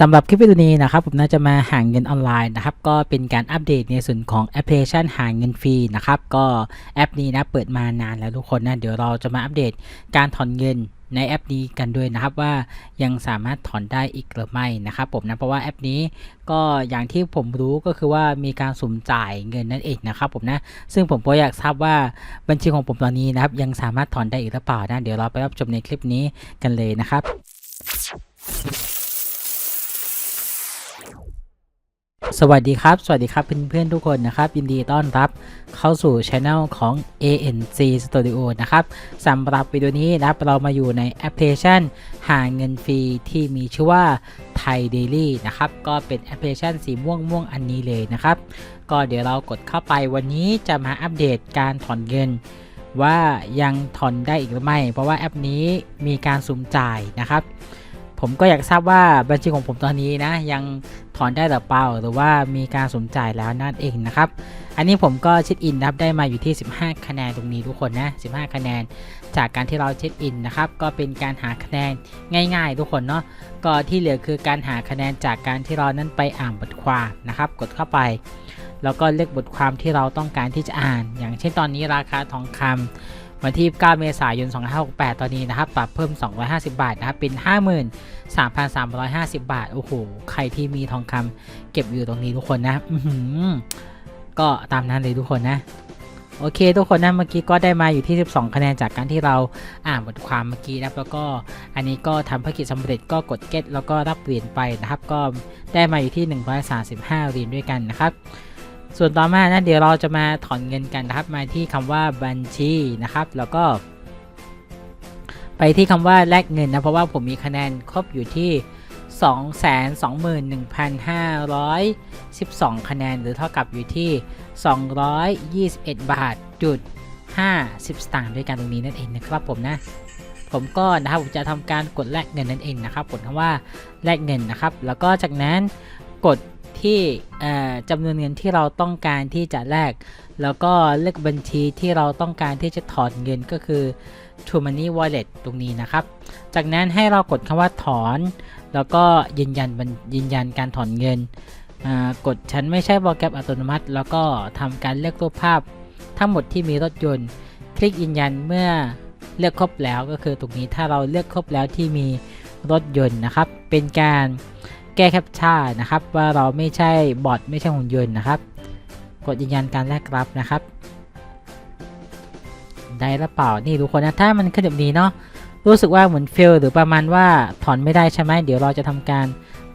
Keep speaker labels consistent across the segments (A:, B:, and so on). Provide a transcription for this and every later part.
A: สำหรับคลิปวิดีโอนี้นะครับผมน่าจะมาหาเงินออนไลน์นะครับก็เป็นการอัปเดตในส่วนของแอปพลิเคชันหาเงินฟรีนะครับก็แอปนี้นะเปิดมานานแล้วทุกคนนะเดี๋ยวเราจะมาอัปเดตการถอนเงินในแอปนี้กันด้วยนะครับว่ายังสามารถถอนได้อีกหรือไม่นะครับผมนะเพราะว่าแอปนี้ก็อย่างที่ผมรู้ก็คือว่ามีการสุ่มจ่ายเงินนั่นเองนะครับผมนะซึ่งผมก็อยากทราบว่าบัญชีของผมตอนนี้นะครับยังสามารถถอนได้อีกหรือเปล่านะเดี๋ยวเราไปรับชมในคลิปนี้กันเลยนะครับ สวัสดีครับ สวัสดีครับเพื่อนๆทุกคนนะครับ ยินดีต้อนรับเข้าสู่ช anel ของ ANC Studio นะครับสำหรับวิดีโอนี้นะครับเรามาอยู่ในแอปพลิเคชัน หาเงินฟรีที่มีชื่อว่า Thai Daily นะครับ ก็เป็นแอปพลิเคชันสีม่วงม่วงอันนี้เลยนะครับ ก็เดี๋ยวเรากดเข้าไปวันนี้จะมาอัปเดตการถอนเงิน ว่ายังถอนได้อีกหรือไม่ เพราะว่าแอปนี้มีการสุ่มจ่ายนะครับ ผมก็อยากทราบว่าบัญชีของผมตอนนี้นะ ยังถอนได้หรือเปล่า หรือว่ามีการสมจ่ายแล้วนั่นเองนะครับ อันนี้ผมก็เช็คอินนะครับได้มาอยู่ที่ 15 คะแนนตรงนี้ทุกคนนะ 15 คะแนน จากการที่เราเช็คอินนะครับ ก็เป็นการหาคะแนนง่าย ๆ ทุกคนเนาะ ก็ที่เหลือคือการหาคะแนนจากการที่เรานั้นไปอ่านบทความนะครับ กดเข้าไป แล้วก็เลือกบทความที่เราต้องการที่จะอ่าน อย่างเช่นตอนนี้ราคาทองคำ วันที่ 9 เมษายน 2568 ตอนนี้นะครับ ปรับเพิ่ม 250 บาทนะครับ เป็น 53,350 บาท โอ้โห ใครที่มีทองคำเก็บอยู่ตรงนี้ทุกคนนะก็ตามนั้นเลยทุกคนนะ โอเค ทุกคนนะเมื่อกี้ก็ได้มาอยู่ที่ 12 คะแนนจากการที่เราอ่านบทความเมื่อกี้นะครับแล้วก็อันนี้ก็ทำภารกิจสำเร็จก็กด get แล้วก็รับเหรียญไปนะครับ ก็ได้มาอยู่ที่ 135 เหรียญด้วยกันนะครับ ส่วนต่อมานะเดี๋ยวเราจะมาถอนเงินกันนะครับ มาที่คำว่าบัญชีนะครับ แล้วก็ ไปที่คำว่าแลกเงินนะเพราะว่าผมมีคะแนนครบอยู่ที่ 221,512 คะแนน หรือเท่ากับอยู่ที่ 221 บาทจุด50 สตางค์ด้วยกันตรงนี้นั่นเองนะครับผมนะผมก็นะครับผมจะทำการกดแลกเงินนั่นเองนะครับกดคำว่าแลกเงินนะครับ แล้วก็จากนั้นกด ที่จำนวนเงินที่เราต้องการที่จะแลก แล้วก็เลือกบัญชีที่เราต้องการที่จะถอนเงินก็คือ True Money Wallet ตรงนี้นะครับ จากนั้นให้เรากดคำว่าถอน แล้วก็ยืนยันยืนยันการถอนเงิน กดฉันไม่ใช่โปรแกรมอัตโนมัติ แล้วก็ทำการเลือกรูปภาพทั้งหมดที่มีรถยนต์ คลิกยืนยันเมื่อเลือกครบแล้วก็คือตรงนี้ถ้าเราเลือกครบแล้วที่มีรถยนต์นะครับ เป็นการ แก้แคปชั่นนะครับ ว่าเราไม่ใช่บอทไม่ใช่หุ่นยนต์นะครับ กดยืนยันการแลกรับนะครับ ได้หรือเปล่านี่ทุกคนนะถ้ามันขึ้นแบบนี้เนาะรู้สึกว่าเหมือนเฟลหรือประมาณว่าถอนไม่ได้ใช่ไหมเดี๋ยวเราจะทำการ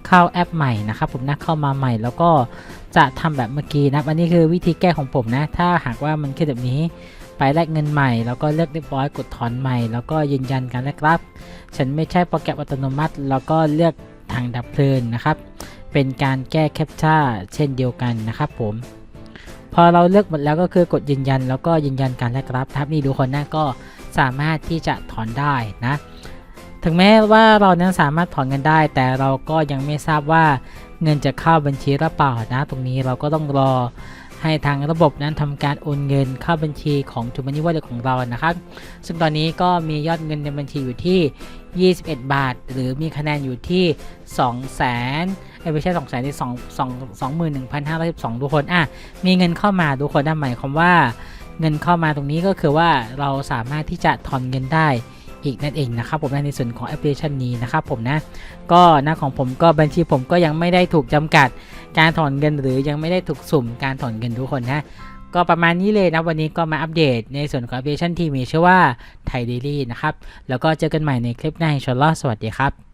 A: เข้าแอปใหม่นะครับผมนะเข้ามาใหม่แล้วก็จะทำแบบเมื่อกี้นะอันนี้คือวิธีแก้ของผมนะ ถ้าหากว่ามันขึ้นแบบนี้ไปแลกเงินใหม่ แล้วก็เลือกเรียบร้อยกดถอนใหม่ แล้วก็ยืนยันการแลกรับ ฉันไม่ใช่โปรแกรมอัตโนมัติ แล้วก็เลือก ทางดับเพลิงนะครับ เป็นการแก้แคปชั่นเช่นเดียวกันนะครับผม พอเราเลือกหมดแล้วก็คือกดยืนยันแล้วก็ยืนยันการแลกรับครับนี่ดูคนหน้าก็สามารถที่จะถอนได้นะ ถึงแม้ว่าเรานั้นสามารถถอนเงินได้ แต่เราก็ยังไม่ทราบว่าเงินจะเข้าบัญชีหรือเปล่านะ ตรงนี้เราก็ต้องรอ ให้ทางระบบนั้นทำการโอนเงินเข้าบัญชีของ t ูมันนี่วอลเล็ตของเรานะครับ ซึ่งตอนนี้ก็มียอดเงินในบัญชีอยู่ที่ 21 บาท หรือมีคะแนนอยู่ที่ 2 0 0 0 0 0ไม่ใช่2 0 0 0 0 0ที่2 2 21,512 ทุกคนอะมีเงินเข้ามาทุกคนนั่นหมายความว่า เงินเข้ามาตรงนี้ก็คือว่าเราสามารถที่จะถอนเงินได้ อีกนั่นเองนะครับผมในส่วนของแอปพลิเคชันนี้นะครับผมนะก็หน้าของผมก็บัญชีผมก็ยังไม่ได้ถูกจำกัดการถอนเงินหรือยังไม่ได้ถูกสุ่มการถอนเงินทุกคนนะก็ประมาณนี้เลยนะวันนี้ก็มาอัปเดตในส่วนของแอปพลิเคชันที่มีชื่อว่าไทยเดลี่นะครับแล้วก็เจอกันใหม่ในคลิปหน้าอินชอัลลอฮ์สวัสดีครับ